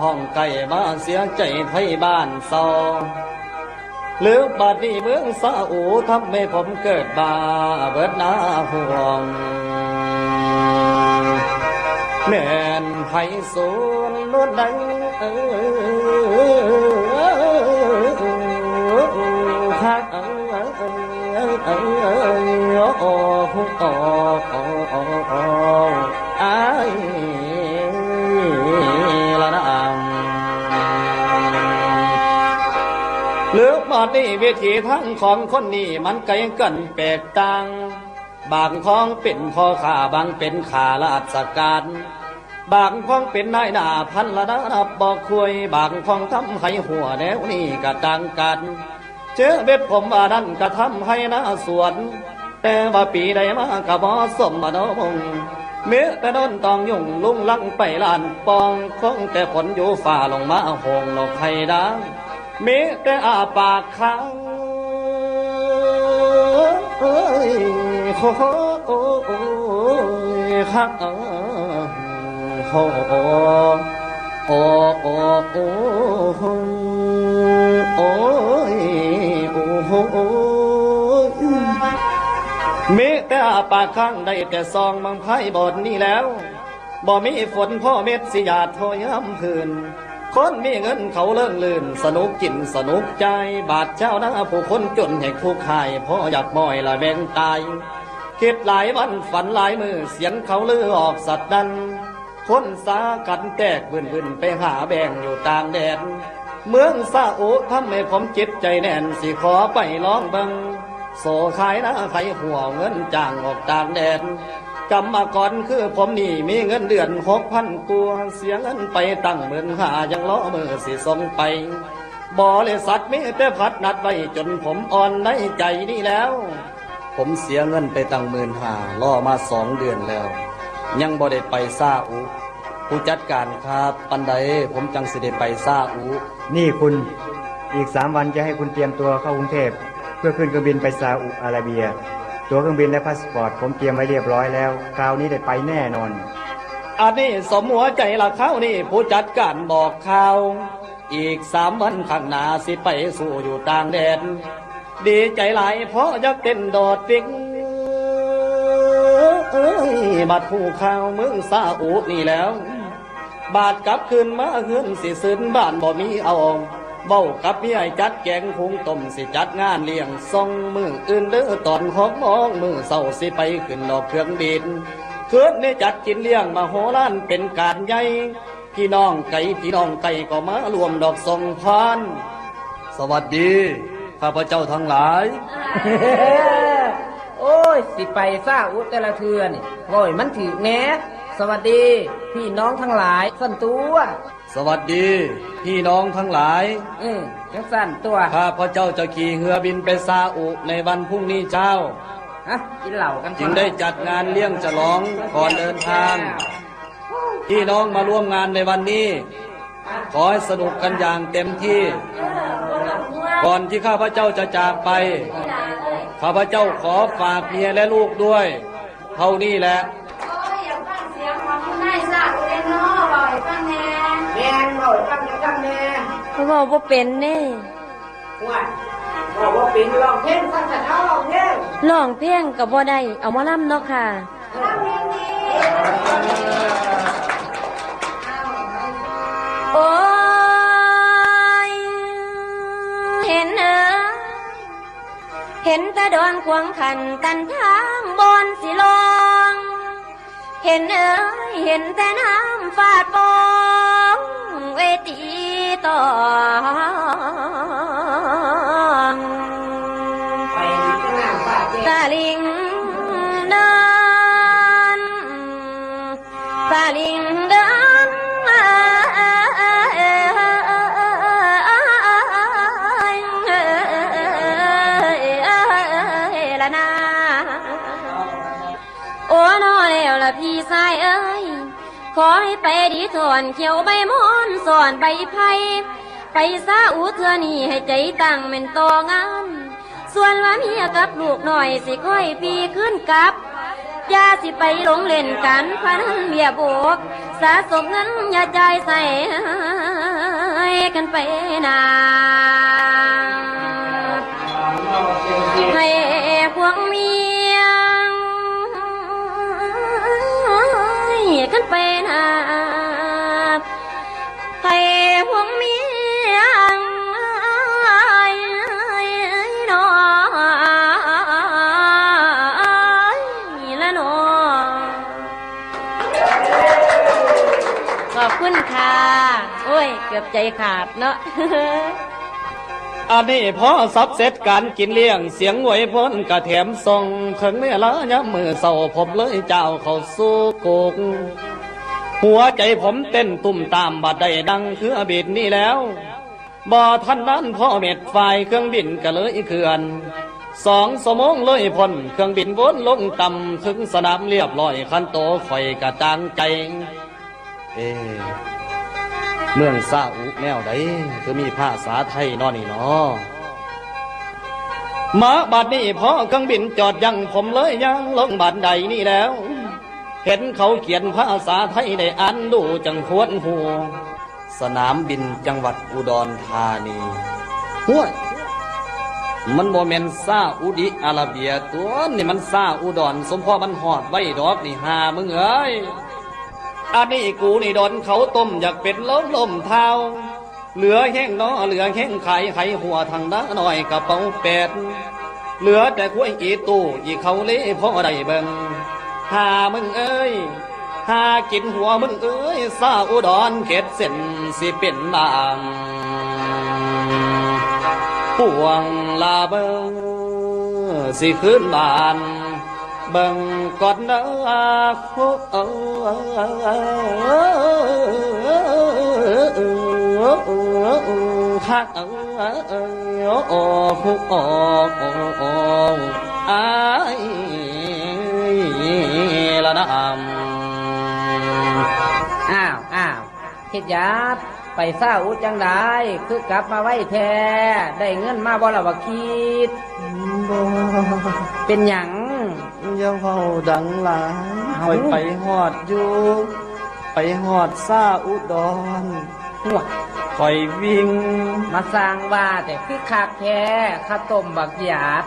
ห้องไก่มาเสียใจไทยบ้านเศร้าหรือบาดนี้เมืองซาอูทำให้ผมเกิดบาเบิดนาห่วงแม่นไผสูนล้นดังเออฮักเออเออเออโอ้โอ้โอ้โอ้โอ้ไอ้ เลือกมานี่เวทีทั้งของคนนี้มันไกลกันแปลกต่าง บางพ้องเป็นพ่อข้าบางเป็นข้าราชการ บางพ้องเป็นนายหน้าพันละนับบอกคุย บางพ้องทำให้หัวแล้วนี่ก็ต่างกัน เจอเบ็ดผมว่านั้นก็ทำให้หน้าสวน แต่ว่าปีใดมาก็บอสมมาโนงเมื่อแต่นนต้องยุ่งลุงลังไปลานปองคงแต่ฝนอยู่ฝ่าลงมาหงนกไข่ดัง มื่อแต่อาปากค้างเอ้ยโอ้โอ้โอ้ยโอ้โอ้โอ้โอ้โอ้โอ้ยโอ้โอ้มีแต่อาปากข้างได้แต่ซองมังไพ่บอดนี่แล้วบ่มีฝนพ่อเม็ดสิยาดโทย้ำพื้น คนมีเงินเขาเลิ่งลื่น สนุกกินสนุกใจ บาดเจ้าหน้าผู้คนจนแห่งผู้ขายพ่ออยากบ่อยละแบ่งตายคิดหลายวันฝันหลายมือเสียงเขาลือออกสัตว์ดัน คนสากันแตกบืนบืนไปหาแบ่งอยู่ต่างแดน เมืองซาอุทำให้ผมจิตใจแน่นสิขอไปลองบิงโซขายนะใครหัวเงินจ้างออกต่างแดน กรรมกรคือผมนี่มีเงินเดือนหกพันกัวาเสียเงินไปตั้งหมื่นห้ายังล้อมือสิส่งไปบริษัทมีแต่พัดนัดไว้จนผมอ่อนในใจนี่แล้ว ผมเสียเงินไปตั้งหมื่นห้าล่อมาสองเดือนแล้ว ยังบ่ได้ไปซาอุ ผู้จัดการครับปันใดผมจังสิได้ไปซาอุ นี่คุณอีกสามวันจะให้คุณเตรียมตัวเข้ากรุงเทพ เพื่อขึ้นเครื่องบินไปซาอุอาระเบีย ตั๋วเครื่องบินและพาสปอร์ตผมเตรียมไว้เรียบร้อยแล้ว คราวนี้ได้ไปแน่นอน อันนี้สมหัวใจละเขานี่ผู้จัดการบอกข่าวอีกสามวันข้างหน้าสิไปสู่อยู่ต่างแดน ดีใจหลายเพราะอยากเต้นโดดดิ่งเอ้ยบัดผู้ข่าวเมืองซาอุนี่แล้ว บาดกลับคืนมาเฮือนสิซื้นบ้านบ่มีเอา เบ้ากับพี่ไอจัดแกงพุงต้มสิจัดงานเลี้ยงส่องมืออื่นเด้อตอนหกโมองมือเศร้าสิไปขึ้นดอกเครื่องบินเคืนนี่จัดกินเลี้ยงมาโหรานเป็นการใหญ่พี่น้องไก่พี่น้องไก่ก็มารวมดอกทรงพานสวัสดีข้าพเจ้าทั้งหลาย โอ้ย สิไปซาอุแต่ละเทือนี่โอ้ยมันถือแหนสวัสดี พี่น้องทั้งหลายสันตัว สวัสดี พี่น้องทั้งหลายอืมจังสั่นตัว ข้าพเจ้าจะขี่เรือบินไปซาอุในวันพรุ่งนี้เช้า ฮะ กินเหล้ากันจึงได้จัดงานเลี้ยงฉลองก่อนเดินทาง พี่น้องมาร่วมงานในวันนี้ ขอให้สนุกกันอย่างเต็มที่ ก่อนที่ข้าพเจ้าจะจากไป ข้าพเจ้าขอฝากเมียและลูกด้วย เท่านี้แหละ เขาบอกว่าเป็นเน่ว่าบอกว่าเป็นร้องเพลงฟังแต่เอาร้องเพลงร้องเพลงกับบ่ได้เอามาล่ำเนาะค่ะฟังเพลงนี้โอ้ยเห็นเออเห็นแต่ดอนควงขันตันทางบอนสิลงเห็นเอ้ยเห็นแต่น้ำฟาดปองเวที ต่องไปสนามป่าเจ๊ตาลิงเดินตาลิงเดินละนาโอ้น้อยแล้วละพี่ชายเอ้ ขอให้ไปดีถอนเขียวใบมอนสอนใบไผ่ไปซาอูเธอนี่ให้ใจตั้งเป็นตองามส่วนว่าเมียกับลูกหน่อยสิค่อยปีขึ้นกลับยาสิไปหลงเล่นกันพันเบียบกสะสมเงินอย่าใจใส่กันไปนา บใจขาดเนาะอันนี้พอสับเสร็จการกินเลี้ยงเสียงหวยพ้นกระแถมส่งถึงเมื่อละยามมือเศร้าผมเลยเจ้าเขาสู่กกหัวใจผมเต้นตุ่มตามบัดได้ดังคือบิดนี่แล้วบ่ทันนั้นพ่อเม็ดไฟเครื่องบินก็เลยเคื่อนสองสมงเลยพ้นเครื่องบินวนลงต่ำถึงสนามเรียบร้อยคันโตข่อยกระจางใจเอ เมืองซาอุแนวใดคือมีภาษาไทยนอนี่เนาะมาบัดนี้พอเครื่องบินจอดยังผมเลยยังลงบัดใดนี่แล้ว เห็นเขาเขียนภาษาไทยได้อ่านดูจังควรหูสนามบินจังหวัดอุดรธานีห้วยมันโมเมนซาอุดิอาระเบียตัวนี่มันซาอุดรสมพอมันหอดไว้ดอกนี่หามึงเอ้ย อันนี้กูนี่โดนเขาต้มอยากเป็นล้มล้มเท้า เหลือแห้งน้อเหลือแห้งไข่ไข่หัวทางด้าหน่อยกระเป๋าเป็ดเหลือแต่กล้วยอีตู้อีเขาเล่พ่อได้เบิ่งหามึงเอ้ยหากินหัวมึงเอ้ยซาอุดรเข็ดเส้นสิเป็นบางพวงลาเบิงสิขึ้นบาน บิ่งก่อนเด้อคุเอฮักเออโอ้คุโอ้โอ้โอ้อายละนะอำอ้าวอ้าวเฮ็ดหยับไปซาอุจังได้คือกลับมาไว้แท้ได้เงินมาบ่ละวะคิด เป็นหยัง อย่าเฝ้าดังหลายเอ้าคอยไปหอดอยู่ไปหอดซาอุดรหัวคอยวิ่ง มาสร้างว่าแต่คือคักแท้ข้าต้มบักหยาด